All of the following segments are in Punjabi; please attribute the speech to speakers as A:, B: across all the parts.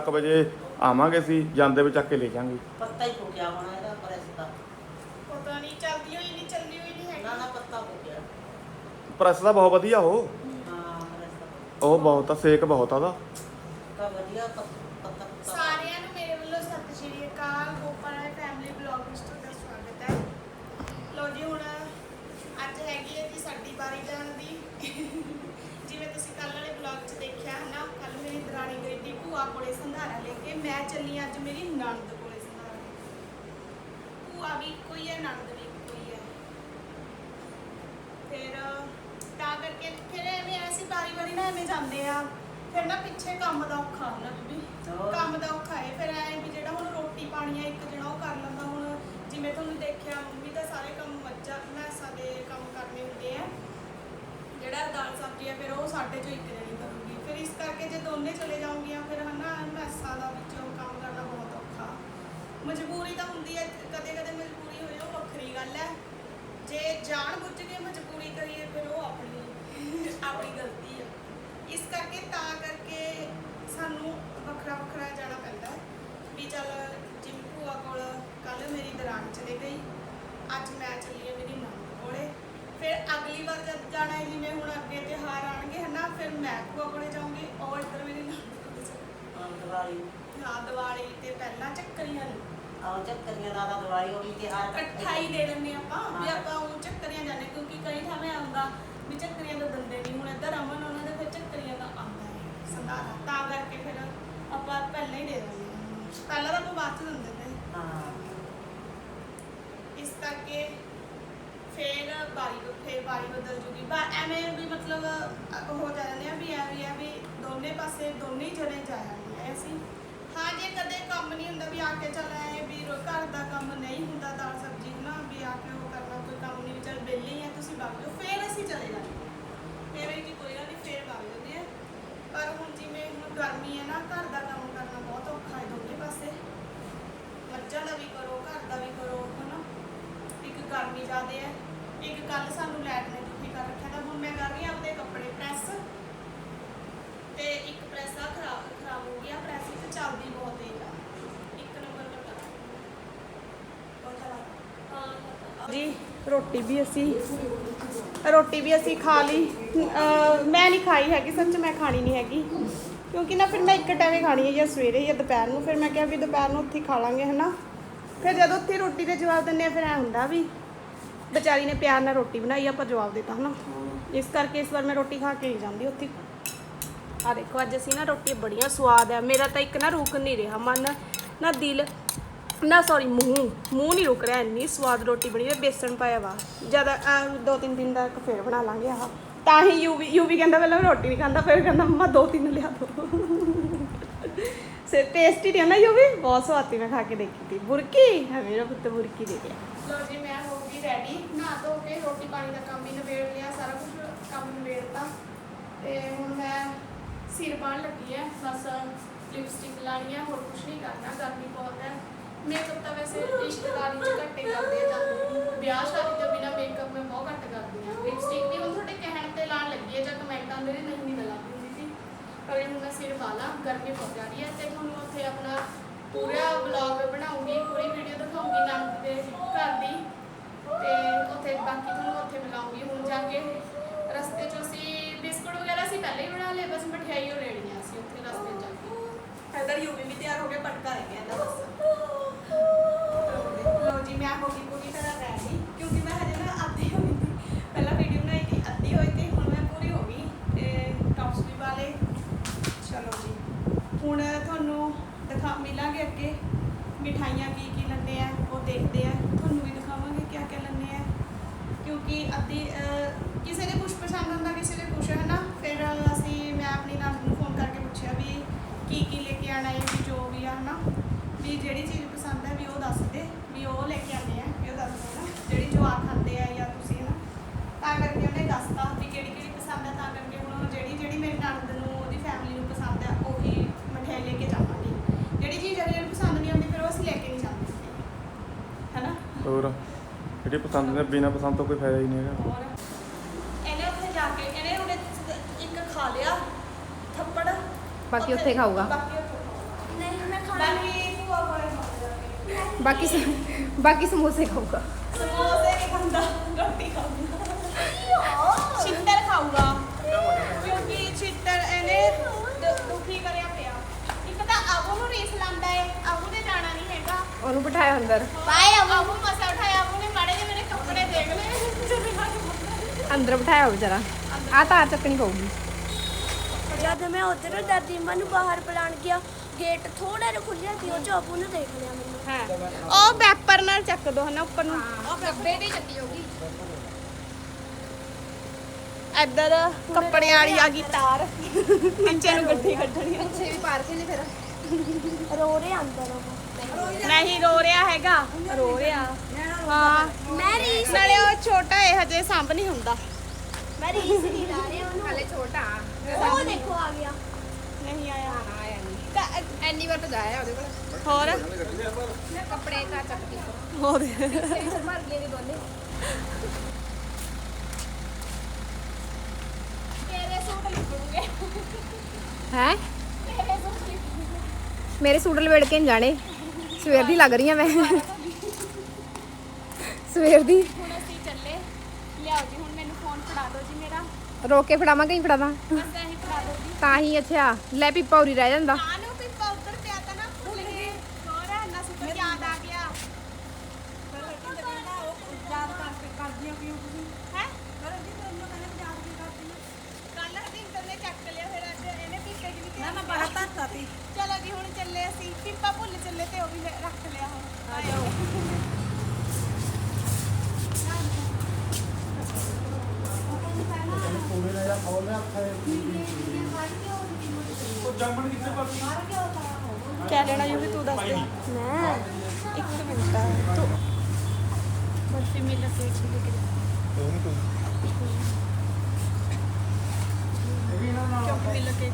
A: 1 ਵਜੇ ਆਵਾਂਗੇ ਸੀ ਜਾਂਦੇ ਵਿੱਚ ਚੱਕ ਕੇ ਲੈ ਜਾਾਂਗੇ।
B: ਪੱਤਾ ਹੀ ਹੋ ਗਿਆ ਹੋਣਾ ਇਹਦਾ ਪ੍ਰੈਸ ਦਾ।
C: ਪਤਾ ਨਹੀਂ ਚੱਲਦੀ ਹੋਈ ਨਹੀਂ ਚੱਲੀ ਹੋਈ ਨਹੀਂ ਹੈਗੀ।
B: ਨਾ ਨਾ ਪੱਤਾ ਹੋ ਗਿਆ
A: ਪ੍ਰੈਸ ਦਾ ਬਹੁਤ ਵਧੀਆ ਉਹ।
B: ਹਾਂ ਪ੍ਰੈਸ ਦਾ
A: ਉਹ ਬਹੁਤ ਆ ਸੇਕ ਬਹੁਤ ਆ ਉਹਦਾ।
B: ਤਾਂ ਵਧੀਆ ਪੱਤਾ ਪੱਤਾ ਪੱਤਾ
C: ਸਾਰਿਆਂ ਨੂੰ ਮੇਰੇ ਵੱਲੋਂ ਸਤਿ ਸ਼੍ਰੀ ਅਕਾਲ। ਗੋਪਾਲ ਫੈਮਿਲੀ ਬਲੌਗ ਵਿੱਚ ਤੁਹਾਡਾ ਸਵਾਗਤ ਹੈ। ਲੋ ਜੀ ਹੁਣ ਅੱਜ ਹੈਗੀ ਹੈ ਜੀ ਸਾਡੀ ਬਾਰੀ ਜਾਣ ਦੀ। ਜਿਵੇਂ ਤੁਸੀਂ ਕੱਲ ਵਾਲੇ ਬਲੌਗ 'ਚ ਦੇਖਿਆ ਹੈ ਨਾ ਕੱਲ ਮੇਰੀ ਦਰਾਣੀ ਗਈ ਭੂਆ ਕੋਲੇ ਸੰਧਾਰਾ ਲੈ ਕੇ ਮੈਂ ਚੱਲੀ ਅੱਜ ਮੇਰੀ ਨਣਦ ਕੋਲੇ ਸੰਧਾਰਾ ਲੈ ਕੇ। ਭੂਆ ਵੀ ਕੋਈ ਹੈ ਨਣਦ ਵੀ ਕੋਈ ਹੈ। ਫਿਰ ਤਾਂ ਕਰਕੇ ਫਿਰ ਐਵੇਂ ਐਸੀ ਵਾਰੀ ਵਾਰੀ ਨਾ ਐਵੇਂ ਜਾਂਦੇ ਆ। ਫਿਰ ਨਾ ਪਿੱਛੇ ਕੰਮ ਦਾ ਔਖਾ ਹੁੰਦਾ ਬੀਬੀ।
B: ਹੋਰ।
C: ਕੰਮ ਦਾ ਔਖਾ ਹੈ ਫਿਰ ਐ ਵੀ ਜਿਹੜਾ ਹੁਣ ਰੋਟੀ ਪਾਣੀ ਆ ਇੱਕ ਜਣਾ ਉਹ ਕਰ ਲੈਂਦਾ ਹੁਣ। ਜਿਵੇਂ ਤੁਹਾਨੂੰ ਦੇਖਿਆ ਮੰਮੀ ਤਾਂ ਸਾਰੇ ਕੰਮ ਮੱਝਾਂ ਮੈਸਾਂ ਦੇ ਕੰਮ ਕਰਨੇ ਹੁੰਦੇ ਆ। ਜਿਹੜਾ ਦਾਲ ਸਬਜ਼ੀ ਆ ਫਿਰ ਉਹ ਸਾਡੇ ਚੋਂ ਇੱਕ ਜਣੀ ਇਸ ਕਰਕੇ ਜੇ ਦੋਨੇ ਚਲੇ ਜਾਉਂਗੀਆਂ ਫਿਰ ਹਨਾ ਮੈਸਾਂ ਦਾ ਵਿੱਚੋਂ ਕੰਮ ਕਰਨਾ ਬਹੁਤ ਔਖਾ। ਮਜਬੂਰੀ ਤਾਂ ਹੁੰਦੀ ਹੈ ਕਦੇ ਕਦੇ ਮਜਬੂਰੀ ਹੋਏ ਉਹ ਵੱਖਰੀ ਗੱਲ ਹੈ। ਜੇ ਜਾਣ ਬੁੱਝ ਕੇ ਮਜਬੂਰੀ ਕਰੀਏ, ਫਿਰ ਉਹ ਆਪਣੀ ਆਪਣੀ ਗਲਤੀ ਹੈ। ਇਸ ਕਰਕੇ ਤਾਂ ਕਰਕੇ ਸਾਨੂੰ ਵੱਖਰਾ ਵੱਖਰਾ ਜਾਣਾ ਪੈਂਦਾ ਹੈ ਵੀ ਚੱਲ ਜਿਵੇਂ ਭੂਆ ਕੋਲ ਕੱਲ ਮੇਰੀ ਦਰਾਣੀ ਚਲੇ ਗਈ, ਅੱਜ ਮੈਂ ਚੱਲੀ ਹਾਂ ਮੇਰੀ ਨੰਦ ਕੋਲੇ। ਫਿਰ ਅਗਲੀ ਵਾਰ ਜਦ ਜਾਣਾ ਹੈ ਜਿਵੇਂ ਹੁਣ ਅੱਗੇ ਤਿਉਹਾਰ ਆਣਗੇ ਹਨਾ ਫਿਰ ਮੈਂ ਭੂਆ ਕੋਲੇ ਜਾਊਂਗੀ ਔਰ ਇੱਧਰ ਮੇਰੀ।
B: ਹਾਂ ਦਿਵਾਲੀ
C: ਹਾਂ ਦੀਵਾਲੀ ਤੇ ਪਹਿਲਾਂ ਚੱਕਰੀਆਂ ਨੂੰ
B: ਆਹ ਚੱਕਰੀਆਂ ਦਾ ਤਾਂ ਦਿਵਾਲੀ ਹੋ ਗਈ ਤਿਹਾਰ
C: ਇਕੱਠਾ ਹੀ ਦੇ ਦਿੰਦੇ ਵੀ। ਆਪਾਂ ਬਦਲ ਜੂਗੀ। ਬਾ ਐਵੇਂ ਵੀ ਮਤਲਬ ਅ, ਹੋ ਜਾਂਦੇ ਆ ਵੀ ਐ ਵੀ ਆ ਵੀ ਦੋਨੇ ਪਾਸੇ ਦੋਨੇ ਹੀ ਜਣੇ ਜਾ ਅਸੀਂ ਹਾਂ ਜੇ ਕਦੇ ਕੰਮ ਨਹੀਂ ਹੁੰਦਾ ਵੀ ਆ ਕੇ ਚੱਲ ਆਏ ਵੀ ਰੋ- ਘਰ ਦਾ ਕੰਮ ਨਹੀਂ ਹੁੰਦਾ ਦਾਲ ਸਬਜ਼ੀ ਹਨਾ ਵੀ ਆ ਕੇ ਉਹ ਕਰਨਾ ਕੋਈ ਕੰਮ ਨਹੀਂ ਚੱਲ ਵਿਹਲੇ ਹੀ ਆ ਤੁਸੀਂ ਵਗ ਜਾਓ ਫਿਰ ਅਸੀਂ ਚਲੇ ਜਾਂਦੇ ਫਿਰ ਇਹ ਜੀ ਕੋਈ ਗੱਲ ਨਹੀਂ ਫੇਰ ਵਗ ਜਾਂਦੇ ਆ। ਪਰ ਹੁਣ ਜਿਵੇਂ ਹੁਣ ਗਰਮੀ ਹੈ ਨਾ ਘਰ ਦਾ ਕੰਮ ਕਰਨਾ ਬਹੁਤ ਔਖਾ ਹੈ ਦੋਨੇ ਪਾਸੇ। ਮੱਝਾਂ ਦਾ ਵੀ ਕਰੋ ਘਰ ਦਾ ਵੀ ਕਰੋ ਹਨਾ। ਇੱਕ ਗਰਮੀ ਜ਼ਿਆਦੇ ਹੈ ਇੱਕ ਕੱਲ ਸਾਨੂੰ ਲੈਟ ਨੇ ਰੱਖਿਆ ਤਾਂ ਹੁਣ ਮੈਂ ਕਰ ਰਹੀ ਹਾਂ ਆਪਦੇ ਕੱਪੜੇ ਪ੍ਰੈਸ ਤੇ ਇੱਕ ਪ੍ਰੈਸ ਆ ਖਰਾਬ ਖਰਾਬ ਹੋ ਗਿਆ ਪ੍ਰੈਸ ਇੱਕ ਚੱਲਦੀ ਬਹੁਤ ਤੇਜ਼ ਆ। ਇੱਕ ਨੰਬਰ ਪਰ ਜੀ, ਰੋਟੀ ਵੀ ਅਸੀਂ, ਰੋਟੀ ਵੀ ਅਸੀਂ ਖਾ ਲਈ। ਅਹ, ਮੈਂ ਨਹੀਂ ਖਾਈ ਹੈਗੀ, ਸੱਚ ਮੈਂ ਖਾਣੀ ਨਹੀਂ ਹੈਗੀ। ਕਿਉਂਕਿ ਨਾ ਫਿਰ ਮੈਂ ਇੱਕ ਟਾਈਮ ਖਾਣੀ ਹੈ, ਜਾਂ ਸਵੇਰੇ ਜਾਂ ਦੁਪਹਿਰ ਨੂੰ। ਫਿਰ ਮੈਂ ਕਿਹਾ ਵੀ ਦੁਪਹਿਰ ਨੂੰ ਉੱਥੇ ਖਾ ਲਾਂਗੇ, ਹਨਾ। ਫਿਰ ਜਦੋਂ ਉੱਥੇ ਰੋਟੀ ਦੇ ਜਵਾਬ ਦਿੰਦੇ ਆ, ਫਿਰ ਐ ਹੁੰਦਾ ਵੀ ਵਿਚਾਰੀ ਨੇ ਪਿਆਰ ਨਾਲ ਰੋਟੀ ਬਣਾਈ, ਆਪਾਂ ਜਵਾਬ ਦਿੱਤਾ ਹਨਾ। ਇਸ ਕਰਕੇ ਇਸ ਵਾਰ ਮੈਂ ਰੋਟੀ ਖਾ ਕੇ ਹੀ ਜਾਂਦੀ ਉੱਥੇ। ਆ ਦੇਖੋ, ਅੱਜ ਅਸੀਂ ਨਾ ਰੋਟੀ ਬੜੀਆਂ ਸਵਾਦ ਆ। ਮੇਰਾ ਤਾਂ ਇੱਕ ਨਾ ਰੁਕ ਨਹੀਂ ਰਿਹਾ ਮਨ, ਨਾ ਦਿਲ, ਨਾ ਸੌਰੀ ਮੂੰਹ। ਮੂੰਹ ਨਹੀਂ ਰੁਕ ਰਿਹਾ, ਇੰਨੀ ਸਵਾਦ ਰੋਟੀ ਬਣੀ ਹੈ ਬੇਸਣ ਪਾਇਆ ਵਾ। ਜ਼ਿਆਦਾ ਦੋ ਤਿੰਨ ਦਿਨ ਦਾ ਫੇਰ ਬਣਾ ਲਾਂਗੇ ਆਹ। ਤਾਂ ਹੀ ਯੂਵੀ ਯੂਵੀ ਕਹਿੰਦਾ ਪਹਿਲਾਂ ਮੈਂ ਰੋਟੀ ਨਹੀਂ ਖਾਂਦਾ, ਫਿਰ ਕਹਿੰਦਾ ਮੰਮਾ ਦੋ ਤਿੰਨ ਲਿਆ ਦੋ। ਸੇ ਟੇਸਟੀ ਰਿਹਾ ਨਾ ਯੂਵੀ? ਬਹੁਤ ਸਵਾਦ ਸੀ, ਮੈਂ ਖਾ ਕੇ ਦੇਖੀ ਤੀ ਬੁਰਕੀ? ਹੈ, ਮੇਰਾ ਪੁੱਤ ਬੁਰਕੀ ਦੇ ਗਿਆ ਲੋ ਜੀ, ਮੈਂ ਹੋ ਰੈਡੀ ਨਹਾ ਧੋ ਕੇ ਰੋਟੀ ਪਾਣੀ ਦਾ ਕੰਮ ਹੀ ਨਿਬੇੜ ਲਿਆ, ਸਾਰਾ ਕੁਝ ਕੰਮ ਨਿਬੇੜਤਾ। ਤੇ ਹੁਣ ਮੈਂ ਸਿਰ ਬਾਣ ਲੱਗੀ ਹੈ ਬਸ ਲਿਪਸਟਿਕ ਲਾਣੀ ਹੈ ਹੋਰ ਕੁਝ ਨਹੀਂ ਕਰਨਾ, ਗਰਮੀ ਬਹੁਤ ਹੈ ਮੇਕਅਪ ਤਾਂ ਵੈਸੇ ਰਿਸ਼ਤੇਦਾਰੀ ਚ ਘੱਟੇ ਕਰਦੇ ਆ ਵਿਆਹ ਸ਼ਾਦੀ ਤੋਂ ਬਿਨਾ ਮੇਕਅਪ ਮੈਂ ਬਹੁਤ ਘੱਟ ਕਰਦੀ ਹਾਂ ਲਿਪਸਟਿਕ ਵੀ ਹੁਣ ਤੁਹਾਡੇ ਕਹਿਣ ਤੇ ਲਾਣ ਲੱਗੀ ਹੈ ਜਾਂ ਕਮੈਂਟਾਂ ਦੇ ਨੇ, ਨਹੀਂ ਨਹੀਂ ਲਾਉਂਦੀ ਹੁੰਦੀ ਸੀ। ਪਰ ਹੁਣ ਮੈਂ ਸਿਰ ਵਾਲਾ ਗਰਮੀ ਬਹੁਤ ਜਾ ਰਹੀ ਹੈ ਤੇ ਤੁਹਾਨੂੰ ਉੱਥੇ ਆਪਣਾ ਪੂਰਾ ਵਲੌਗ ਬਣਾਉਂਗੀ, ਪੂਰੀ ਵੀਡੀਓ ਦਿਖਾਉਂਗੀ ਨੰਦ ਦੇ ਘਰ ਦੀ। ਤੇ ਉੱਥੇ ਬਾਕੀ ਤੁਹਾਨੂੰ ਉੱਥੇ ਮਿਲਾਉਂਗੀ। ਹੁਣ ਜਾ ਕੇ ਰਸਤੇ 'ਚ ਅਸੀਂ ਬਿਸਕੁਟ ਵਗੈਰਾ ਅਸੀਂ ਪਹਿਲੇ ਹੀ ਬਣਾ ਲਏ ਬਸ ਮਠਿਆਈ ਉਹ ਲੈਣੀਆਂ ਸੀ ਉੱਥੇ ਰਸਤੇ 'ਚ ਜਾ ਕੇ। ਇਧਰ ਯੂਵੀ ਵੀ ਤਿਆਰ ਹੋ ਕੇ ਪਟਕਾ ਰਹਿ ਗਿਆ ਇਹਦਾ ਬਸ ਲੋ ਜੀ ਮੈਂ ਹੋ ਗਈ ਪੂਰੀ ਤਰ੍ਹਾਂ ਰੈਡੀ ਕਿਉਂਕਿ ਮੈਂ ਹਜੇ ਨਾ ਅੱਧੀ ਹੋਈ ਸੀ। ਪਹਿਲਾਂ ਵੀਡੀਓ ਬਣਾਈ ਸੀ ਅੱਧੀ ਹੋਈ ਤੇ ਹੁਣ ਮੈਂ ਪੂਰੀ ਹੋ ਗਈ ਤੇ ਟੌਪਸ ਵੀ ਵਾਲੇ ਚਲੋ ਜੀ ਹੁਣ ਤੁਹਾਨੂੰ ਦਿਖਾ ਮਿਲਾਂਗੇ ਅੱਗੇ ਮਿਠਾਈਆਂ ਕੀ ਕੀ ਲੈਂਦੇ ਆ ਉਹ ਦੇਖਦੇ ਆ ਤੁਹਾਨੂੰ ਵੀ ਕਿਆ ਕਹਿ ਲੈਂਦੇ ਆ। ਕਿਉਂਕਿ ਅੱਧੀ ਕਿਸੇ ਦੇ ਕੁਝ ਪਸੰਦ ਹੁੰਦਾ ਕਿਸੇ ਦੇ ਕੁਝ ਹੈ ਨਾ ਫਿਰ ਅਸੀਂ, ਮੈਂ ਆਪਣੀ ਨੰਦ ਨੂੰ ਫੋਨ ਕਰਕੇ ਪੁੱਛਿਆ ਵੀ ਕੀ ਕੀ ਲੈ ਕੇ ਆਣਾ ਹੈ, ਵੀ ਜੋ ਵੀ ਆ, ਹਨਾ? ਵੀ ਜਿਹੜੀ ਚੀਜ਼ ਪਸੰਦ ਹੈ, ਵੀ ਉਹ ਦੱਸ ਦੇ, ਵੀ ਉਹ ਲੈ ਕੇ ਆਉਂਦੇ ਆ, ਵੀ ਉਹ ਦੱਸ ਦੇ ਨਾ ਜਿਹੜੀ ਜਵਾਕ ਖਾਂਦੇ ਆ ਜਾਂ ਤੁਸੀਂ ਹੈ ਨਾ ਤਾਂ ਕਰਕੇ ਉਹਨੇ ਦੱਸਤਾ ਵੀ ਕਿਹੜੀ ਕਿਹੜੀ ਪਸੰਦ ਹੈ ਤਾਂ ਕਰਕੇ ਹੁਣ ਉਹ ਜਿਹੜੀ ਜਿਹੜੀ ਮੇਰੀ ਨਣਦ ਨੂੰ, ਉਹਦੀ ਫੈਮਿਲੀ ਨੂੰ ਪਸੰਦ ਹੈ ਉਹੀ ਮਠਿਆਈ ਲੈ ਕੇ ਜਾਵਾਂਗੇ। ਜਿਹੜੀ ਚੀਜ਼ ਅਗਲੇ ਨੂੰ ਪਸੰਦ ਨਹੀਂ ਆਉਂਦੀ, ਫਿਰ ਉਹ ਅਸੀਂ ਲੈ ਕੇ ਨਹੀਂ ਜਾਂਦੇ। ਹੈਨਾ?
A: ਹੋਰ? ਜਿਹੜੀ ਪਸੰਦ ਨੇ ਬਿਨਾ ਪਸੰਦ ਤੋਂ ਕੋਈ ਫਾਇਦਾ ਹੀ ਨਹੀਂ ਹੈਗਾ।
C: ਹੋਰ ਇਹਨੇ ਉੱਥੇ ਜਾ ਕੇ ਇਹਨੇ ਉਹਨੇ ਇੱਕ ਖਾ ਲਿਆ ਥੱਪੜ
D: ਬਾਕੀ ਉੱਥੇ ਖਾਊਗਾ।
C: ਬਾਕੀ ਉੱਥੇ ਖਾਊਗਾ।
D: ਬਾਕੀ ਸ- ਬਾਕੀ ਸਮੋਸੇ ਖਾਊਗਾ।
E: ਸਮੋਸੇ ਨਹੀਂ ਖਾਂਦਾ ਰੋਟੀ ਖਾਊਗਾ। ਛਿੱਤਰ ਖਾਊਗਾ। ਕਿਉਂਕਿ ਛਿੱਤਰ ਇਹਨੇ ਦ- ਦੁਖੀ ਕਰਿਆ ਪਿਆ। ਇੱਕ ਤਾਂ ਆਬੂ ਨੂੰ ਰੀਸ ਲਾਂਦਾ ਏ ਆਬੂ ਨੇ ਜਾਣਾ ਨਹੀਂ ਹੈਗਾ।
D: ਉਹਨੂੰ ਬਿਠਾਇਆ ਅੰਦਰ।
E: ਬਾਏ ਆਬੂ ਮਸਾ ਉਠਾਇਆ ਆਬੂ ਨੇ ਮਾੜੇ ਜਿਹੇ ਮੇਰੇ ਕੱਪੜੇ ਦੇਖ ਲਏ ਜਦੋਂ ਮੈਂ
D: ਅੰਦਰ ਬਿਠਾਇਆ ਵਿਚਾਰਾ ਆ ਤਾਰ ਚੱਕਣੀ ਪਊਗੀ।
F: ਜਦ ਮੈਂ ਉਧਰ ਦਾਦੀ ਮਾਂ ਨੂੰ ਬਾਹਰ ਬੁਲਾਣ ਗਿਆ ਗੇਟ ਥੋੜਾ ਜਿਹਾ ਖੁੱਲਿਆ ਸੀ ਉਹ ਚਾਪੂ ਨੇ ਦੇਖ ਲਿਆ ਮੈਨੂੰ।
E: ਹਾਂ। ਉਹ ਵੈਪਰ ਨਾਲ ਚੱਕ ਦੋ ਹਨਾ ਉੱਪਰ ਨੂੰ।
D: ਉਹ ਕੱਪੜੇ ਦੀ ਚੱਕੀ ਹੋਗੀ
E: ਇੱਧਰ ਕੱਪੜਿਆਂ ਵਾਲੀ ਆ ਗਈ ਤਾਰ। ਨੀਚੇ ਨੂੰ ਗੱਡੀ ਕੱਢਣੀ।
D: ਪਿੱਛੇ ਵੀ ਪਾਰਕ ਨੇ ਫਿਰ।
F: ਰੋ ਰਹੇ ਅੰਦਰ ਉਹ।
E: ਨਹੀਂ ਰੋ ਰਿਹਾ ਹੈਗਾ। ਰੋ ਰਿਹਾ। ਹਾਂ।
F: ਮੈਂ ਰੀਸ
E: ਨਾਲੇ ਉਹ ਛੋਟਾ ਹੈ ਹਜੇ ਸੰਭ ਨਹੀਂ ਹੁੰਦਾ।
F: ਮੈਂ ਰੀਸ ਨਹੀਂ ਲਾ ਰਿਹਾ ਉਹਨੂੰ।
D: ਹਲੇ ਛੋਟਾ।
F: ਉਹ ਦੇਖੋ ਆ ਗਿਆ।
E: ਨਹੀਂ ਆਇਆ।
D: ਆਇਆ ਨਹੀਂ।
E: ਤਾਂ
D: ਐਨੀ ਵਾਰ ਤਾਂ ਜਾਇਆ ਉਹਦੇ ਕੋਲ।
E: ਹੋਰ?
D: ਨਾ ਕੱਪੜੇ ਤਾਂ ਚੱਕਦੀ
E: ਹੋਰ?
D: ਸਹੀ ਸੰਭਾਲ ਲਈ ਦੋਨੇ।
E: ਤੇਰੇ ਸੂਟ ਲਿਖੂਗੇ।
D: ਹੈ?
E: ਤੇਰੇ ਸੂਟ ਲਿਖੂਗੇ।
D: ਮੇਰੇ ਸੂਟ ਲਵੇੜ ਕੇ ਨੀ ਜਾਣੇ। ਸਵੇਰ ਦੀ ਲੱਗ ਰਹੀ ਆ ਮੈਂ। ਸਵੇਰ ਦੀ।
E: ਹੁਣ ਅਸੀਂ ਚੱਲੇ। ਲਿਆਓ ਜੀ ਹੁਣ ਮੈਨੂੰ ਫੋਨ ਫੜਾ ਦਿਓ ਜੀ ਮੇਰਾ।
D: ਰੋਕ ਕੇ ਫੜਾਵਾਂ ਕਿ ਨਹੀਂ ਫੜਾਵਾਂ?
E: ਬਸ ਐਂ ਫੜਾ ਦਿਓ ਜੀ।
D: ਤਾਂ ਹੀ ਅੱਛਾ ਲੈ ਪੀਪਾ ਉਰੀ ਰਹਿ ਜਾਂਦਾ।
E: ਆ ਨੂੰ ਵੀ ਪਾਊਡਰ ਪਿਆ ਤਾਂ ਨਾ ਭੁੱਲ ਗਏ। ਹੋਰ ਇੰਨਾ ਸੁਪਰ ਯਾਦ ਆ ਗਿਆ।
B: ਯਾਦ ਕਰਕੇ ਕਰਦੀਆਂ ਕਿਉਂ ਤੁਸੀਂ?
E: ਹੈ?
B: ਪਰ ਜੀ ਤੁਹਾਨੂੰ ਕਹਿੰਦੇ ਯਾਦ ਕੀ ਕਰਦੀਆਂ
E: ਕੱਲ ਹਰਜਿੰਦਰ ਨੇ ਚੱਕ ਲਿਆ ਫਿਰ ਅੱਜ ਇਹਨੇ ਪੀਪੇ ਜੀ ਵੀ
B: ਨਾ ਮੈਂ ਬਾਹਰ ਧਰਤਾ ਤੀ
E: ਚਲੋ ਜੀ ਹੁਣ ਚੱਲੇ ਅਸੀਂ। ਪੀਪਾ ਭੁੱਲ ਚੱਲੇ ਤੇ ਉਹ ਵੀ ਲੈ- ਰੱਖ ਲਿਆ ਹੁਣ। ਆਇਓ
A: ਪੂਰੇ ਨੇ ਜਾਂ ਖੋਲ ਲਿਆ ਉਹ ਜਾਮਣ ਕਿੱਥੇ ਪੱਕੀ
E: ਕਿਆ ਲੈਣਾ ਯੂ ਵੀ ਤੂੰ ਦੱਸ ਦੇ।
F: ਮੈਂ?
E: ਇੱਕ ਮਿੰਟ। ਤੂੰ? ਬਰਫੀ ਮਿਲ ਕੇ ਲੈ ਕੇ ਕਿਉਂਕਿ ਮਿਲ ਕੇ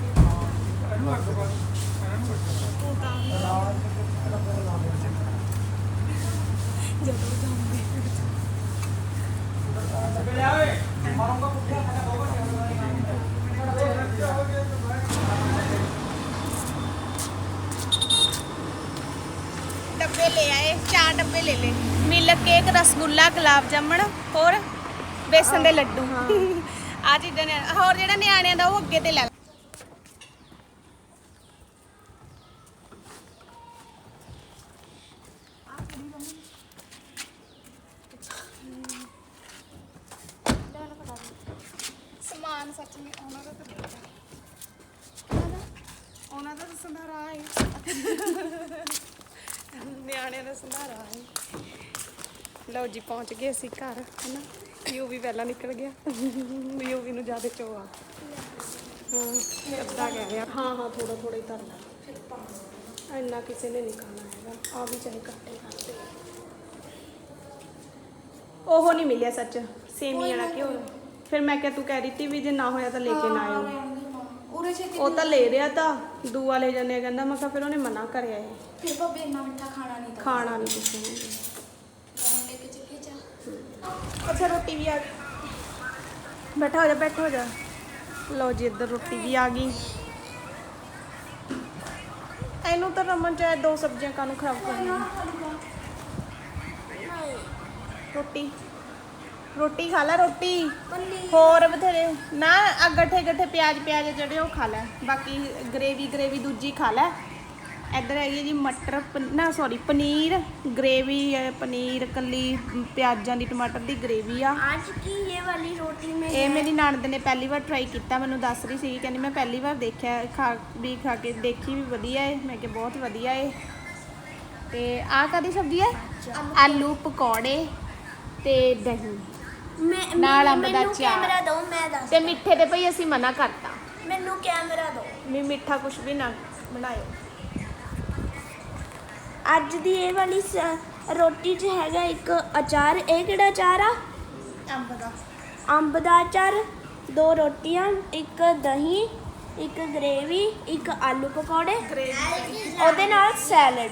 E: ਡੱਬੇ ਲੈ ਆਏ ਚਾਰ ਡੱਬੇ ਲੈ ਲੈ ਮਿਲ ਕੇਕ ਰਸਗੁੱਲਾ ਗੁਲਾਬ ਜਾਮਣ ਹੋਰ ਬੇਸਨ ਦੇ ਲੱਡੂ। ਆ ਚੀਜ਼ਾਂ ਨੇ ਹੋਰ ਜਿਹੜਾ ਨਿਆਣਿਆਂ ਦਾ ਉਹ ਅੱਗੇ ਤੇ ਲੈ ਲਾ। ਸਮਾਨ ਸੱਚ में ਉਹਨਾਂ ਦਾ ਤਾਂ ਦੇਖਿਆ। ਉਹਨਾਂ ਦਾ ਤਾਂ ਸੰਧਾਰਾ ਹੈ ਨਿਆਣਿਆਂ ਦਾ ਸੰਧਾਰਾ ਹੈ ਲਓ ਜੀ ਪਹੁੰਚ ਗਏ ਅਸੀਂ ਘਰ ਹਨਾ? ਯੂ ਵੀ ਪਹਿਲਾਂ ਨਿਕਲ ਗਿਆ। ਯੂ ਵੀ ਨੂੰ ਜ਼ਿਆਦਾ ਚੋ ਆ। ਹਾਂ ਅੱਧਾ ਕਹਿ ਰਿਹਾ। ਹਾਂ ਹਾਂ ਥੋੜਾ ਥੋੜਾ ਹੀ ਧਰ ਲੈ। ਇੰਨਾ ਕਿਸੇ ਨੇ ਨਹੀਂ ਖਾਣਾ ਹੈਗਾ। ਆ ਵੀ ਚਾਹੇ ਕੱਟੇ ਖਾਤੇ ਉਹ ਨਹੀਂ ਮਿਲਿਆ ਸੱਚ। ਸੇਮੀ ਵਾਲਾ ਘਿਓ ਫਿਰ ਮੈਂ ਕਿਹਾ ਤੂੰ ਕਹਿ ਰਹੀ ਤੀ ਵੀ ਜੇ ਨਾ ਹੋਇਆ ਤਾਂ ਲੈ ਕੇ ਨਾ ਆਇਓ।
F: ਛੇਤੀ
E: ਉਹ ਤਾਂ ਲੈ ਰਿਹਾ ਤਾਂ। ਦੂਆ ਲੈ ਜਾਂਦੇ ਆ ਕਹਿੰਦਾ ਮੈਂ ਕਿਹਾ ਫਿਰ ਉਹਨੇ ਮਨਾ ਕਰਿਆ ਇਹ।
F: ਫਿਰ ਭਾਬੀ ਇੰਨਾ ਮਿੱਠਾ ਖਾਣਾ ਨਹੀਂ ਤਾਂ
E: ਖਾਣਾ ਨਹੀਂ ਕਿਸੇ ਨੇ।
F: ਲੈ ਕੇ ਚੱਲੇ ਜਾ
E: ਅੱਛਾ ਰੋਟੀ ਵੀ ਆ ਗਈ। ਬੈਠਾ ਹੋ ਜਾ ਬੈਠਾ ਹੋ ਜਾ। ਲਓ ਜੀ ਇੱਧਰ ਰੋਟੀ ਵੀ ਆ ਗਈ। ਇਹਨੂੰ ਤਾਂ ਰਮਨ ਚਾਹੇ ਦੋ ਸਬਜ਼ੀਆਂ ਕਾਨੂੰ ਖਰਾਬ ਕਰਨੀਆਂ। ਰੋਟੀ। ਰੋਟੀ ਖਾ ਲੈ ਰੋਟੀ। ਹੋਰ ਬਥੇਰੇ। ਨਾ ਆ ਗੱਠੇ ਗੱਠੇ ਪਿਆਜ਼ ਪਿਆਜ਼ ਜਿਹੜੇ ਉਹ ਖਾ ਲੈ। ਬਾਕੀ ਗ੍ਰੇਵੀ ਗ੍ਰੇਵੀ ਦੂਜੀ ਖਾ ਲੈ। ਇੱਧਰ ਹੈਗੀ ਜੀ ਮਟਰ ਨਾ ਸੌਰੀ ਪਨੀਰ। ਗ੍ਰੇਵੀ ਹੈ ਪਨੀਰ ਕੱਲੀ ਪਿਆਜ਼ਾਂ ਦੀ ਟਮਾਟਰ ਦੀ ਗ੍ਰੇਵੀ ਆ।
F: ਅੱਜ ਕੀ ਇਹ ਵਾਲੀ ਰੋਟੀ ਮੈਂ
E: ਇਹ ਮੇਰੀ ਨਾਨਦ ਨੇ ਪਹਿਲੀ ਵਾਰ ਟਰਾਈ ਕੀਤਾ ਮੈਨੂੰ ਦੱਸ ਰਹੀ ਸੀ। ਕਹਿੰਦੀ ਮੈਂ ਪਹਿਲੀ ਵਾਰ ਦੇਖਿਆ ਖਾ ਵੀ ਖਾ ਕੇ ਦੇਖੀ ਵੀ ਵਧੀਆ ਏ ਮੈਂ ਕਿ ਬਹੁਤ ਵਧੀਆ ਏ ਤੇ ਆਹ ਕਾਦੀ ਸਬਜ਼ੀ ਹੈ? ਆਲੂ ਪਕੌੜੇ ਤੇ ਦਹੀਂ।
F: मैं
E: ਨਾਲ ਅੰਬ ਦਾ
F: ਮੈਨੂੰ
E: ਅਚਾਰ।
F: ਕੈਮਰਾ ਦੋ ਮੈਂ ਦੱਸ
E: ਤੇ ਮਿੱਠੇ ਤੇ ਭਈ ਅਸੀਂ ਮਨਾ ਕਰਤਾ।
F: ਮੈਨੂੰ ਕੈਮਰਾ ਦੋ
E: ਵੀ ਮਿੱਠਾ ਕੁਝ ਵੀ ਨਾ ਬਣਾਇਓ।
F: ਅੱਜ ਦੀ ਇਹ ਵਾਲੀ ਸ- ਰੋਟੀ 'ਚ ਹੈਗਾ ਇੱਕ ਅਚਾਰ। ਇਹ ਕਿਹੜਾ ਅਚਾਰ ਆ?
E: ਅੰਬ ਦਾ।
F: ਅੰਬ ਦਾ ਅਚਾਰ। ਦੋ ਰੋਟੀਆਂ ਇੱਕ ਦਹੀਂ ਇੱਕ ਗਰੇਵੀ ਇੱਕ ਆਲੂ ਪਕੌੜੇ। ਉਹਦੇ ਨਾਲ ਸੈਲਡ।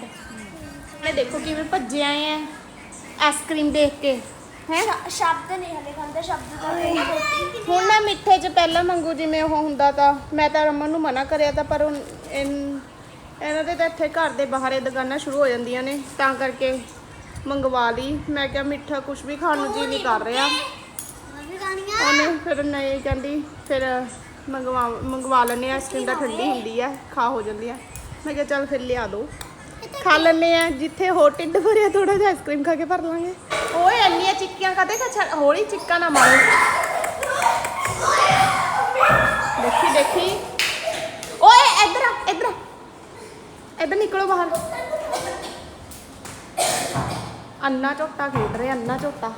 E: ਇਹ ਦੇਖੋ ਕਿਵੇਂ ਭੱਜੇ ਆਏ ਆ। ਆਈਸਕ੍ਰੀਮ ਦੇਖ ਕੇ। ਹੈ?
F: ਸ਼ਬਦ ਨਹੀਂ ਹਲੇ ਖਾਂਦੇ ਸ਼ਬਦ
E: ਹੁਣ ਨਾ ਮਿੱਠੇ 'ਚ ਪਹਿਲਾਂ ਮੰਗੂ ਜਿਵੇਂ ਉਹ ਹੁੰਦਾ ਤਾਂ ਮੈਂ ਤਾਂ ਰਮਨ ਨੂੰ ਮਨਾ ਕਰਿਆ ਤਾਂ ਪਰ ਇਨ- ਇਹਨਾਂ ਦੇ ਤਾਂ ਇੱਥੇ ਘਰ ਦੇ ਬਾਹਰੇ ਦੁਕਾਨਾਂ ਸ਼ੁਰੂ ਹੋ ਜਾਂਦੀਆਂ ਨੇ ਤਾਂ ਕਰਕੇ ਮੰਗਵਾ ਲਈ। ਮੈਂ ਕਿਹਾ ਮਿੱਠਾ ਕੁਝ ਵੀ ਖਾਣ ਨੂੰ ਜੀ ਨਹੀਂ ਕਰ ਰਿਹਾ। ਉਹਨੇ ਫਿਰ ਨਹੀਂ ਕਹਿੰਦੀ ਫਿਰ ਮੰਗਵਾ ਮੰਗਵਾ ਲੈਂਦੇ ਆ ਆਈਸਕ੍ਰੀਮ ਤਾਂ ਠੰਡੀ ਹੁੰਦੀ ਆ ਖਾ ਹੋ ਜਾਂਦੀ ਆ। ਮੈਂ ਕਿਹਾ ਚੱਲ ਫਿਰ ਲਿਆ ਦੋ। ਖਾ ਲੈਂਦੇ ਆ ਜਿੱਥੇ ਹੋਰ ਢਿੱਡ ਭਰਿਆ ਥੋੜਾ ਜਿਹਾ ਆਈਸਕ੍ਰੀਮ ਖਾ ਕੇ ਭਰ ਲਾਂਗੇ। ਓਏ ਇੰਨੀਆਂ ਚਿੱਕੀਆਂ ਕਦੇ ਕਾ ਹੌਲੀ ਚਿੱਕਾ ਨਾ ਮਾਰੋ। ਦੇਖੀ ਦੇਖੀ। ਓਏ, ਇੱਧਰ ਆ, ਇੱਧਰ ਇੱਧਰ ਨਿਕਲੋ ਬਾਹਰ। ਅੰਨਾ ਝੋਟਾ ਖੇਡ ਰਹੇ, ਅੰਨਾ ਝੋਟਾ।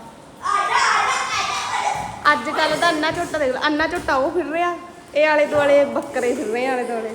E: ਅੱਜ ਕੱਲ ਦਾ ਅੰਨਾ ਝੋਟਾ ਦੇਖ ਲਓ, ਅੰਨਾ ਝੋਟਾ ਉਹ ਫਿਰ ਰਿਹਾ। ਇਹ ਆਲੇ ਦੁਆਲੇ ਬੱਕਰੇ ਫਿਰ ਰਹੇ ਆਲੇ ਦੁਆਲੇ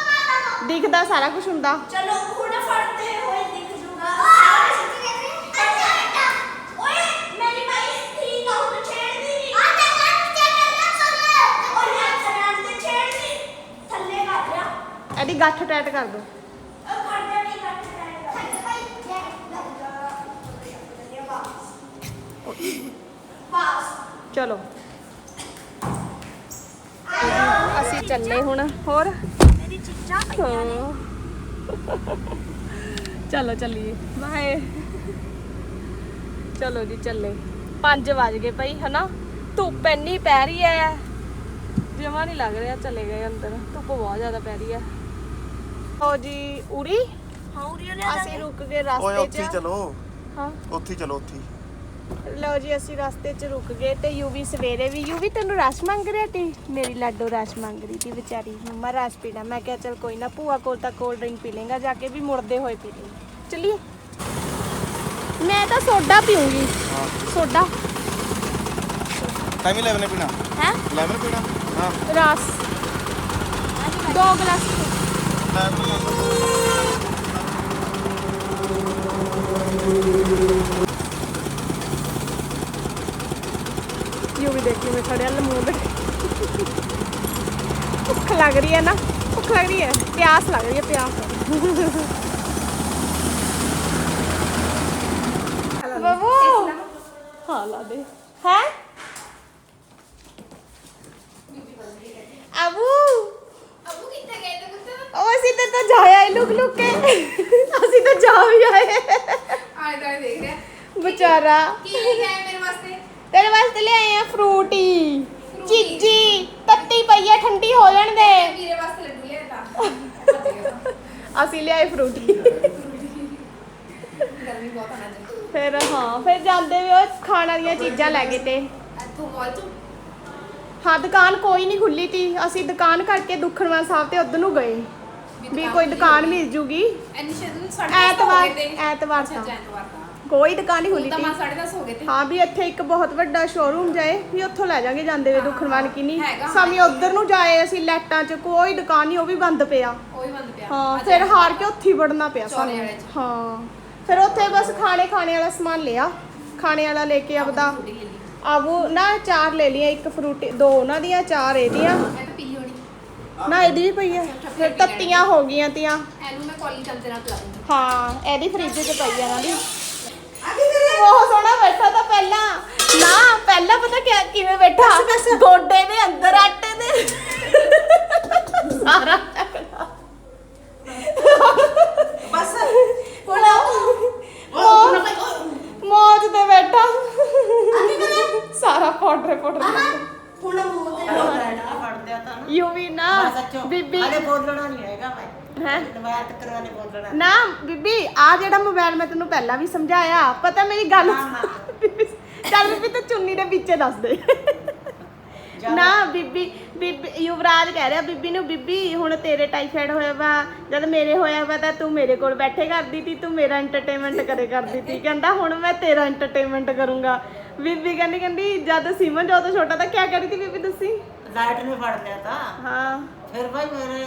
F: ਛੇੜਦੀ ਥੱਲੇ ਕਰ ਲਿਆ
E: ਇਹਦੀ ਗੱਠ ਟੈਟ ਕਰ ਦੋ।
F: ਉਹ ਕਰ ਦੇ ਨਹੀਂ ਕਰ ਬਸ
E: ਚਲੋ। ਅਸੀਂ ਚੱਲੇ ਹੁਣ ਹੋਰ। ਚਲੋ ਚੱਲੀਏ ਬਾਏ ਚਲੋ ਜੀ ਚੱਲੇ 5 ਵਜ ਗਏ ਭਾਈ ਹਨਾ ਧੁੱਪ ਇੰਨੀ ਪੈ ਰਹੀ ਹੈ ਜਮਾ ਨਹੀਂ ਲੱਗ ਰਿਹਾ ਚਲੇ ਗਏ ਅੰਦਰ ਧੁੱਪ ਬਹੁਤ ਜ਼ਿਆਦਾ ਪੈ ਰਹੀ ਹੈ ਹੋ ਜੀ ਉਰੀ
F: ਹਾਂ ਉਰੀ
E: ਅਸੀਂ ਰੁਕ ਗਏ
A: ਓਏ
E: ਰਸਤੇ
A: ਉੱਥੇ ਹੀ
E: 'ਚ
A: ਚਲੋ
E: ਹਾਂ
A: ਉੱਥੇ ਹੀ ਚਲੋ ਉੱਥੇ ਹੀ।
E: ਲਓ ਜੀ ਅਸੀਂ ਰਸਤੇ 'ਚ ਰੁਕ ਗਏ ਤੇ ਯੂਵੀ ਸਵੇਰੇ ਵੀ। ਯੂਵੀ ਤੈਨੂੰ ਰਸ ਮੰਗ ਰਿਹਾ ਤੀ ਮੇਰੀ ਲਾਡੋ ਰਸ ਮੰਗ ਰਹੀ ਤੀ ਵਿਚਾਰੀ ਮੰਮਾ ਰਸ ਪੀਣਾ। ਮੈਂ ਕਿਹਾ ਚਲ ਕੋਈ ਨਾ ਭੂਆ ਕੋਲ ਤਾਂ ਕੋਲਡ ਡਰਿੰਕ ਪੀ ਲੇਗਾ ਜਾ ਕੇ ਵੀ ਮੁੜਦੇ ਹੋਏ ਪੀ ਲੇਂਗੇ ਚਲਿਏ। ਮੈਂ ਤਾਂ ਸੋਡਾ ਪੀਉਂਗੀ ਸੋਡਾ।
A: ਟਾਈਮ ਲੈਵਨ ਪੀਣਾ।
E: ਹੈ?
A: ਲੈਵਨ ਪੀਣਾ? ਹਾਂ।
E: ਰਸ। ਦੋ ਗਲਾਸ ਦੇਖੀ ਮੈਂ ਖੜਿਆ ਲਮੂਨ ਦੇ ਭੁੱਖ ਲੱਗ ਰਹੀ ਹੈ ਨਾ ਭੁੱਖ ਲੱਗ ਰਹੀ ਹੈ ਪਿਆਸ ਲੱਗ ਰਹੀ ਹੈ ਪਿਆਸ। ਉਹ ਅਸੀਂ ਤਾਂ ਤਾਂ ਲੁਕ ਲੁਕ ਕੇ। ਅਸੀਂ ਤਾਂ ਜਾ ਵੀ ਆਏ।
D: ਆਏ ਤਾਂ ਦੇਖ ਰਿਹਾ।
E: ਵਿਚਾਰਾ।
D: ਕੀ ਲਿਖਿਆ ਹੈ ਵਾਸਤੇ
E: ਤੇਰੇ ਵਾਸਤੇ ਲੈ ਆਏ ਆ ਫਰੂਟੀ ਚੀਜੀ ਤੱਤੀ ਪਈ ਆ ਠੰਡੀ ਹੋ ਜਾਣ ਦੇ।
D: ਵੀਰੇ ਵਾਸਤੇ ਲੱਡੂ ਲਿਆਤਾ
E: ਅਸੀਂ ਲਿਆਏ ਫਰੂਟੀ।
D: ਗਰਮੀ ਬਹੁਤ ਆਣਾ ਜੀ
E: ਫਿਰ ਹਾਂ ਫਿਰ ਜਾਂਦੇ ਵੀ ਉਹ ਖਾਣ ਵਾਲੀਆਂ ਚੀਜ਼ਾਂ ਲੈ ਗਏ ਤੇ।
D: ਇੱਥੋਂ ਮਾਲ ਤੋਂ
E: ਹਾਂ ਦੁਕਾਨ ਕੋਈ ਨਹੀਂ ਖੁੱਲੀ ਤੀ। ਅਸੀਂ ਦੁਕਾਨ ਕਰਕੇ ਦੁਖਣਵਾ ਸਾਹਿਬ ਤੇ ਉਧਰ ਨੂੰ ਗਏ। ਵੀ ਕੋਈ ਦੁਕਾਨ ਮਿਲ ਜੂਗੀ।
D: ਐਨੀ ਸ਼ੈਡਿਊਲ ਸਾਡੇ
E: ਐਤਵਾਰ ਤਾਂ
D: ਐਤਵਾਰ ਤਾਂ।
E: ਕੋਈ ਦੁਕਾਨ ਨਹੀਂ ਖੁੱਲੀ
D: ਤਾਂ ਮਾ 10:30 ਹੋ ਗਏ ਤੇ।
E: ਹਾਂ ਵੀ ਇੱਥੇ ਇੱਕ ਬਹੁਤ ਵੱਡਾ ਸ਼ੋਰੂਮ ਜਾਏ ਵੀ ਉੱਥੋਂ ਲੈ ਜਾਾਂਗੇ ਜਾਂਦੇ ਵੇ ਦੁਖਨਵਾਨ ਕੀ ਨਹੀਂ।
D: ਹੈਗਾ, ਹਾਂ।
E: ਸਾਮੀ ਉਧਰ ਨੂੰ ਜਾਏ ਅਸੀਂ ਲੈਟਾਂ 'ਚ ਕੋਈ ਦੁਕਾਨ ਨਹੀਂ ਉਹ ਵੀ ਬੰਦ ਪਿਆ।
D: ਉਹ ਬੰਦ ਪਿਆ।
E: ਹਾਂ
D: ਅੱਜ
E: ਫਿਰ
D: ਐਤਵਾਰ
E: ਹਾਰ ਕੇ ਉੱਥੇ ਵੜਨਾ ਪਿਆ ਸਾਨੂੰ। ਹਾਂ। ਫਿਰ ਉੱਥੇ ਬਸ ਖਾਣੇ ਖਾਣੇ ਵਾਲਾ ਸਮਾਨ ਲਿਆ। ਖਾਣੇ ਵਾਲਾ ਲੈ ਕੇ ਆਪਦਾ ਆਬੂ ਨਾ ਚਾਰ ਲੈ ਲਈਆਂ ਇੱਕ ਫਰੂਟੀ ਦੋ ਉਹਨਾਂ ਦੀਆਂ ਚਾਰ ਇਹਦੀਆਂ। ਨਾ ਇਹਦੀ ਵੀ ਪਈ ਆ। ਫਿਰ ਤੱਤੀਆਂ ਹੋ ਗਈਆਂ ਤੀਆਂ।
D: ਐਨੂੰ ਮੈਂ ਕਾਲਿੰਗ ਚੱਲਦੇ ਨਾਲ ਦੂੰਗੀ
E: ਹਾਂ ਇਹਦੀ ਫ੍ਰਿਜ 'ਚ ਪਈ ਆ ਇਹਨਾਂ ਦੀ। ਬਹੁਤ ਸੋਹਣਾ ਬੈਠਾ ਤਾਂ ਪਹਿਲਾਂ। ਨਾ ਪਹਿਲਾਂ ਪਤਾ ਕਿ ਕਿਵੇਂ ਬੈਠਾ? ਗੋਡੇ ਦੇ ਅੰਦਰ ਆਟੇ ਦੇ ਸਾਰਾ
B: ਬਸ।
E: ਹੁਣ ਮੌਜ ਮੌਜ ਤੇ ਬੈਠਾ। ਸਾਰਾ ਪਾਊਡਰ ਪਾਊਡਰ
F: ਹੁਣ ਮੂੰਹ ਤੇ
B: ਫੜਦਿਆ ਤਾਂ
E: ਯੂ ਵੀ ਨਾ ਬੀਬੀ।
B: ਹਲੇ ਬੋਲਣਾ ਨਹੀਂ ਹੈਗਾ ਮੈਂ।
E: ਹੈ?
B: ਦੁਬਾਰਾ ਤੱਕ ਵਾਲੇ ਬੋਲਣਾ।
E: ਨਾ ਬੀਬੀ ਆ ਜਿਹੜਾ ਮੋਬਾਈਲ ਮੈਂ ਤੈਨੂੰ ਪਹਿਲਾਂ ਵੀ ਸਮਝਾਇਆ ਪਤਾ ਮੇਰੀ ਗੱਲ ਚੱਲ ਬੀਬੀ ਤੂੰ ਚੁੰਨੀ ਦੇ ਵਿੱਚੇ ਦੱਸ ਦੇ। ਨਾ ਬੀਬੀ ਬੀਬੀ ਯੁਵਰਾਜ ਕਹਿ ਰਿਹਾ ਬੀਬੀ ਨੂੰ ਬੀਬੀ ਹੁਣ ਤੇਰੇ ਟਾਈਫਾਇਡ ਹੋਇਆ ਵਾ ਜਦ ਮੇਰੇ ਹੋਇਆ ਵਾ ਤਾਂ ਤੂੰ ਮੇਰੇ ਕੋਲ ਬੈਠੇ ਕਰਦੀ ਤੀ ਤੂੰ ਮੇਰਾ ਐਂਟਰਟੇਨਮੈਂਟ ਕਰੇ ਕਰਦੀ ਤੀ। ਕਹਿੰਦਾ ਹੁਣ ਮੈਂ ਤੇਰਾ ਐਂਟਰਟੇਨਮੈਂਟ ਕਰੂੰਗਾ। ਬੀਬੀ ਕਹਿੰਦੀ ਕਹਿੰਦੀ ਜਦ ਸਿਮਨ ਜਦੋਂ ਛੋਟਾ ਤਾਂ ਕਿਆ ਕਰੀ ਤੀ ਬੀਬੀ ਤੁਸੀਂ
B: ਲਾਈਟ ਨੇ ਫੜ ਲਿਆ ਤਾਂ।
E: ਹਾਂ।
B: ਫਿਰ ਭਾਈ ਮੇਰੇ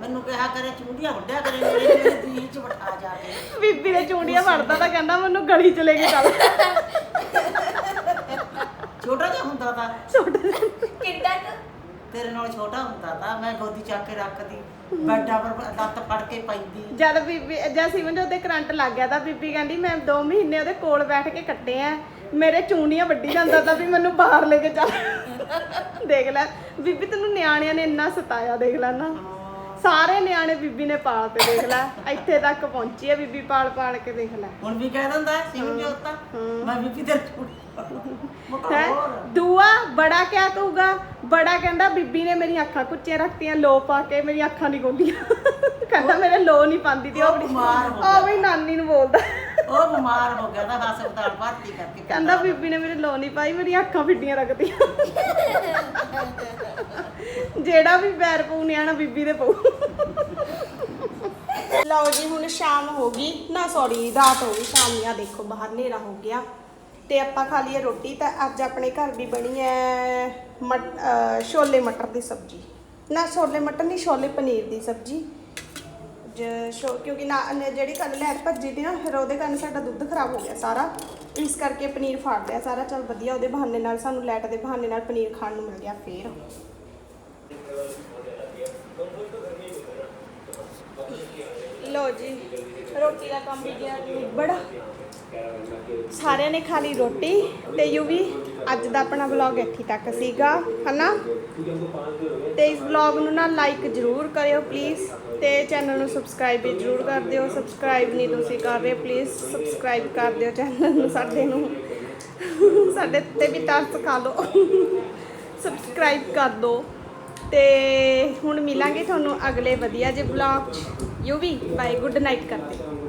B: ਮੈਨੂੰ ਕਿਹਾ ਕਰੇ ਚੁੰਡੀਆਂ ਵੱਡਿਆ ਕਰੇ ਮੇਰੇ ਮੇਰੇ ਦੀ ਚ ਬਿਠਾ ਜਾ ਕੇ।
E: ਬੀਬੀ ਦੇ ਚੂੰਡੀਆਂ ਫੜਦਾ ਤਾਂ ਕਹਿੰਦਾ ਮੈਨੂੰ ਗਲੀ ਚ ਲੈ ਕੇ ਚੱਲ।
B: ਛੋਟਾ ਜਿਹਾ ਹੁੰਦਾ ਤਾਂ।
F: ਕਿੱਡਾ ਕੁ?
B: ਤੇਰੇ ਨਾਲ ਛੋਟਾ ਹੁੰਦਾ ਤਾਂ ਮੈਂ ਗੋਦੀ ਚੱਕ ਕੇ ਰੱਖਦੀ ਬੈੱਡਾਂ ਪਰ ਲੱਤ ਫੜ ਕੇ ਪੈਂਦੀ
E: ਜਦ ਬੀਬੀ ਜਦ ਸਿਮਨ ਦੇ ਕਰੰਟ ਲੱਗ ਗਿਆ ਤਾਂ ਬੀਬੀ ਕਹਿੰਦੀ ਮੈਂ 2 ਮਹੀਨੇ ਉਹਦੇ ਕੋਲ ਬੈਠ ਕੇ ਕੱਟੇ ਆ। ਮੇਰੇ ਚੂੰਡੀਆਂ ਵੱਢੀ ਜਾਂਦਾ ਤਾਂ ਵੀ ਮੈਨੂੰ ਬਾਹਰ ਲੈ ਕੇ ਚੱਲ। ਦੇਖ ਲੈ ਬੀਬੀ ਤੈਨੂੰ ਨਿਆਣਿਆਂ ਨੇ ਇੰਨਾ ਸਤਾਇਆ ਦੇਖ ਲੈ ਨਾ। ਸਾਰੇ ਨਿਆਣੇ ਬੀਬੀ ਨੇ ਪਾਲ ਤੇ ਦੇਖ ਲੈ ਇੱਥੇ ਤੱਕ ਪਹੁੰਚੀ ਹੈ ਬੀਬੀ ਪਾਲ ਪਾਲ ਕੇ ਦੇਖ ਲੈ।
B: ਹੁਣ ਵੀ ਕਹਿ ਦਿੰਦਾ ਸਿਮਨ ਜੋਤਾ ਮੈਂ ਵੀ ਕਿਧਰ
E: ਹੈ? ਦੂਆ ਬੜਾ ਕਿਆ ਕਹੂਗਾ ਬੜਾ ਕਹਿੰਦਾ ਬੀਬੀ ਨੇ ਮੇਰੀਆਂ ਅੱਖਾਂ ਕੁੱਚੀਆਂ ਰੱਖਤੀਆਂ ਲੋ ਪਾ ਕੇ ਮੇਰੀਆਂ ਅੱਖਾਂ ਨਹੀਂ ਗੋਲੀਆਂ ਕਹਿੰਦਾ ਮੇਰੇ ਲੋ ਨਹੀਂ ਪਾਉਂਦੀ ਤੇ ਉਹ
B: ਉਹ ਬਿਮਾਰ ਹੋ
E: ਉਹ ਵੀ ਨਾਨੀ ਨੂੰ ਬੋਲਦਾ।
B: ਉਹ ਬਿਮਾਰ ਹੋ ਗਿਆ ਤਾਂ ਹਸਪਤਾਲ ਭਰਤੀ ਕਰਕੇ
E: ਕਹਿੰਦਾ ਬੀਬੀ ਨੇ ਮੇਰੇ ਲੋ ਨਹੀਂ ਪਾਈ ਮੇਰੀਆਂ ਅੱਖਾਂ ਫਿੱਡੀਆਂ ਰੱਖਦੀਆਂ ਜਿਹੜਾ ਵੀ ਬੈਰ ਪਊ ਨਿਆਣਾ ਬੀਬੀ ਦੇ ਪਊ। ਲਓ ਜੀ ਹੁਣ ਸ਼ਾਮ ਹੋ ਗਈ। ਨਾ ਸੌਰੀ ਰਾਤ ਹੋ ਗਈ। ਸ਼ਾਮ ਨਹੀਂ ਆ ਦੇਖੋ ਬਾਹਰ ਹਨੇਰਾ ਹੋ ਗਿਆ। ਤੇ ਆਪਾਂ ਖਾ ਲਈਏ ਰੋਟੀ ਤਾਂ ਅੱਜ ਆਪਣੇ ਘਰ ਦੀ ਬਣੀ ਹੈ ਮਟ ਅਹ ਛੋਲੇ ਮਟਰ ਦੀ ਸਬਜ਼ੀ। ਨਾ ਛੋਲੇ ਮਟਰ ਨਹੀਂ, ਛੋਲੇ ਪਨੀਰ ਦੀ ਸਬਜ਼ੀ। ਜ- ਸ਼ੋ ਕਿਉਂਕਿ ਨਾ ਨੇ ਜਿਹੜੀ ਕੱਲ ਲੈ ਭੱਜੀ ਦੀ ਨਾ, ਫਿਰ ਉਹਦੇ ਕਾਰਨ ਸਾਡਾ ਦੁੱਧ ਖਰਾਬ ਹੋ ਗਿਆ ਸਾਰਾ। ਇਸ ਕਰਕੇ ਪਨੀਰ ਫਾੜ ਲਿਆ ਸਾਰਾ। ਚਲ ਵਧੀਆ, ਉਹਦੇ ਬਹਾਨੇ ਨਾਲ ਸਾਨੂੰ ਲੈਟ ਦੇ ਬਹਾਨੇ ਨਾਲ ਪਨੀਰ ਖਾਣ ਨੂੰ ਮਿਲ ਗਿਆ ਫੇਰ। ਲੋ ਜੀ, ਰੋਟੀ ਦਾ ਕੰਮ ਵੀ ਗਿਆ। ਬੜਾ ਸਾਰਿਆਂ ਨੇ ਖਾ ਲਈ ਰੋਟੀ ਤੇ ਯੂ ਵੀ, ਅੱਜ ਦਾ ਆਪਣਾ ਵਲੌਗ ਇੱਥੇ ਤੱਕ ਸੀਗਾ, ਹਨਾ? ਤੇ ਇਸ ਵਲੌਗ ਨੂੰ ਨਾ ਲਾਈਕ ਜ਼ਰੂਰ ਕਰਿਓ ਪਲੀਜ਼ ਤੇ ਚੈਨਲ ਨੂੰ ਸਬਸਕ੍ਰਾਈਬ ਵੀ ਜ਼ਰੂਰ ਕਰ ਦਿਓ। ਸਬਸਕ੍ਰਾਈਬ ਨਹੀਂ ਤੁਸੀਂ ਕਰ ਰਹੇ ਪਲੀਜ਼ ਸਬਸਕ੍ਰਾਈਬ ਕਰ ਦਿਓ ਚੈਨਲ ਨੂੰ ਸਾਡੇ ਨੂੰ। ਸਾਡੇ ਤੇ ਵੀ ਤਰਸ ਖਾ ਲਓ। ਸਬਸਕ੍ਰਾਈਬ ਕਰ ਦਿਓ। ਤੇ ਹੁਣ ਮਿਲਾਂਗੇ ਤੁਹਾਨੂੰ ਅਗਲੇ ਵਧੀਆ ਜਿਹੇ ਵਲੌਗ 'ਚ। ਯੂ ਵੀ ਬਾਏ ਗੁੱਡ ਨਾਈਟ ਕਰਦੇ।